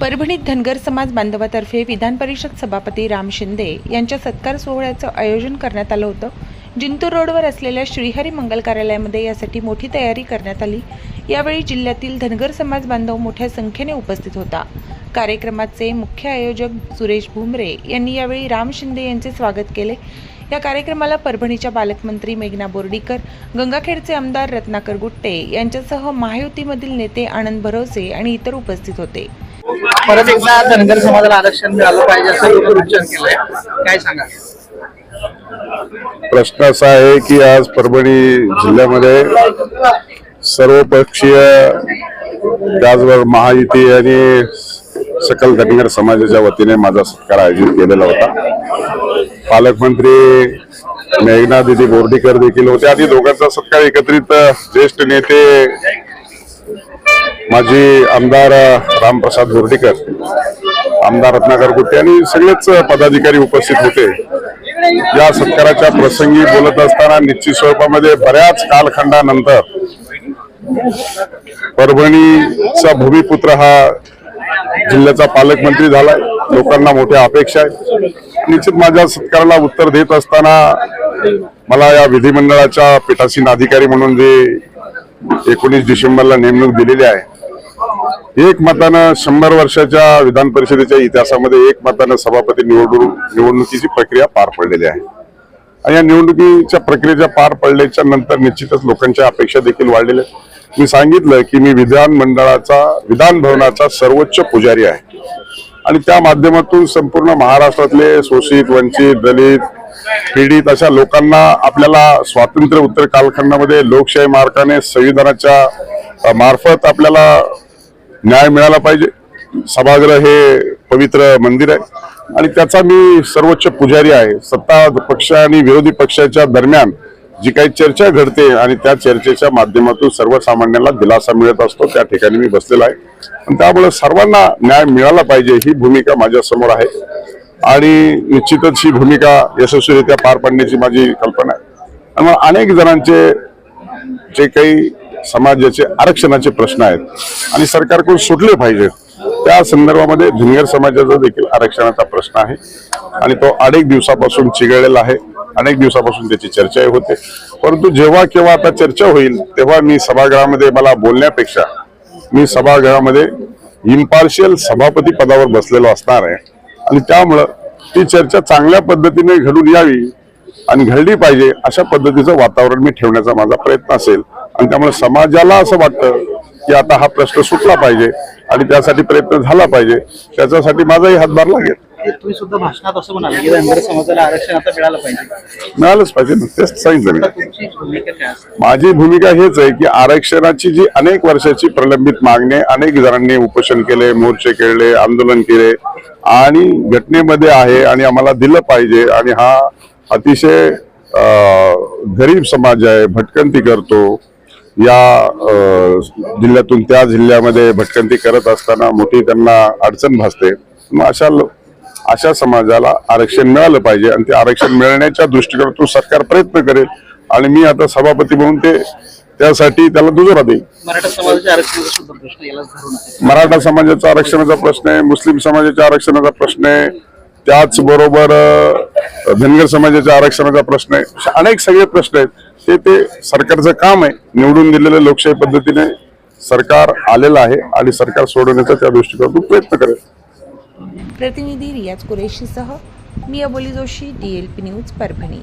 परभणीत धनगर समाज बांधवातर्फे विधान परिषद सभापती राम शिंदे यांच्या सत्कार सोहळ्याचं आयोजन करण्यात आलं होतं. जिंतूर रोडवर असलेल्या श्रीहरी मंगल कार्यालयामध्ये यासाठी मोठी तयारी करण्यात आली. यावेळी जिल्ह्यातील धनगर समाज बांधव मोठ्या संख्येने उपस्थित होता. कार्यक्रमाचे मुख्य आयोजक सुरेश भुमरे यांनी यावेळी राम शिंदे यांचे स्वागत केले. या कार्यक्रमाला परभणीच्या पालकमंत्री मेघना बोर्डीकर गंगाखेडचे आमदार रत्नाकर गुट्टे यांच्यासह महायुतीमधील नेते आनंद भरोसे आणि इतर उपस्थित होते. परत एकदा धनगर समाजाला आरक्षण मिळालं पाहिजे असं उच्चार केलंय. काय सांगा? प्रश्न असा आहे की आज परभणी जिल्ह्यामध्ये सर्वपक्षीय त्याचबरोबर महायुती आणि सकल धनगर समाजाच्या वतीने माझा सत्कार आयोजित केलेला होता. पालकमंत्री मेघना दिदी बोर्डीकर देखील होते आणि दोघांचा सत्कार एकत्रित ज्येष्ठ नेते माजी आमदार रामप्रसाद बोर्डीकर आमदार रत्नाकर गुट्टे आणि सगळेच पदाधिकारी उपस्थित होते. या सत्काराच्या प्रसंगी बोलत असताना निश्चित स्वरूपामध्ये बऱ्याच कालखंडानंतर परभणीचा भूमिपुत्र हा जिल्ह्याचा पालकमंत्री झालाय लोकांना मोठ्या अपेक्षा आहेत. निश्चित माझ्या सत्काराला उत्तर देत असताना मला या विधिमंडळाच्या पीठासीन अधिकारी म्हणून जे एकोणीस डिसेंबरला नेमणूक दिलेली आहे एक मतानं शंभर वर्षाच्या विधान परिषदेच्या इतिहासामध्ये एक मतानं सभापती निवडणूक निवडणुकीची प्रक्रिया पार पडलेली आहे. आणि या निवडणुकीच्या प्रक्रियेच्या पार पडल्याच्या नंतर निश्चितच लोकांच्या अपेक्षा देखील वाढलेल्या मी सांगितलं की मी विधान मंडळाचा विधान भवनाचा सर्वोच्च पुजारी आहे. आणि त्या माध्यमातून संपूर्ण महाराष्ट्रातले शोषित वंचित दलित पीडित अशा लोकांना आपल्याला स्वातंत्र्य उत्तर कालखंडामध्ये लोकशाही मार्गाने संविधानाच्या मार्फत आपल्याला न्याय मिळाला पाहिजे. सभागृह हे पवित्र मंदिर आहे. आणि त्याचा मी सर्वोच्च पुजारी आहे. सत्ता पक्ष आणि विरोधी पक्षाच्या दरम्यान जी काही चर्चा घडते आणि त्या चर्चेच्या माध्यमातून सर्वसामान्यांना दिलासा मिळत असतो त्या ठिकाणी मी बसलेला आहे. आणि त्यामुळे सर्वांना न्याय मिळाला पाहिजे ही भूमिका माझ्यासमोर आहे. आणि निश्चितच ही भूमिका यशस्वीरित्या पार पाडण्याची माझी कल्पना आहे. आणि मग अनेक जणांचे जे काही समाजाचे आरक्षणाचे प्रश्न आहेत आणि सरकारकडून सुटले पाहिजेत त्या संदर्भामध्ये धनगर समाजाचा देखील आरक्षणाचा प्रश्न आहे. आणि तो अनेक दिवसापासून चिघळलेला आहे. अनेक दिवसापासून त्याची चर्चाही होते. परंतु जेव्हा केव्हा आता चर्चा होईल तेव्हा मी सभागृहामध्ये मला बोलण्यापेक्षा मी सभागृहामध्ये इम्पार्शियल सभापती पदावर बसलेलो असणार आहे. आणि त्यामुळं ती चर्चा चांगल्या पद्धतीने घडून यावी आणि घडली पाहिजे अशा पद्धतीचं वातावरण मी ठेवण्याचा माझा प्रयत्न असेल. आणि त्यामुळे समाजाला असं वाटतं की आता हा प्रश्न सुटला पाहिजे आणि त्यासाठी प्रयत्न झाला पाहिजे. त्याच्यासाठी माझाही हातभार लागेल. तुम्ही सुद्धा भाषणात असं म्हणाले की धनगर समाजाला आरक्षण आता मिळालं पाहिजे. मिळालंच पाहिजे ना तेच सांगितलं मी. माझी भूमिका हेच आहे की आरक्षणाची जी अनेक वर्षाची प्रलंबित मागणी अनेक जणांनी उपोषण केले मोर्चे केले आंदोलन केले आणि घटनेमध्ये आहे आणि आम्हाला दिलं पाहिजे आणि हा अतिशय गरीब समाज आहे भटकंती करतो. या जिल्ह्यातून त्या जिल्ह्यामध्ये भटकंती करत असताना मोठी त्यांना अडचण भासते. मग अशा अशा समाजाला आरक्षण मिळालं पाहिजे आणि ते आरक्षण मिळण्याच्या दृष्टिकोनातून सरकार प्रयत्न करेल आणि मी आता सभापती म्हणून ते त्यासाठी त्याला दुजोरा देईल मराठा समाजाचा आरक्षणाचा प्रश्न आहे मुस्लिम समाजाच्या आरक्षणाचा प्रश्न आहे त्याचबरोबर धनगर समाजाच्या आरक्षणाचा प्रश्न आहे अनेक सगळे प्रश्न आहेत. ते ते सरकारचं काम आहे. निवडून दिलेल्या लोकशाही पद्धतीने सरकार आलेलं आहे आणि सरकार सोडवण्याचा त्या दृष्टिकोनातून प्रयत्न करेल. प्रतिनिधी रियाज कुरेशीसह मी Aboli Joshi D L P news Parbhani.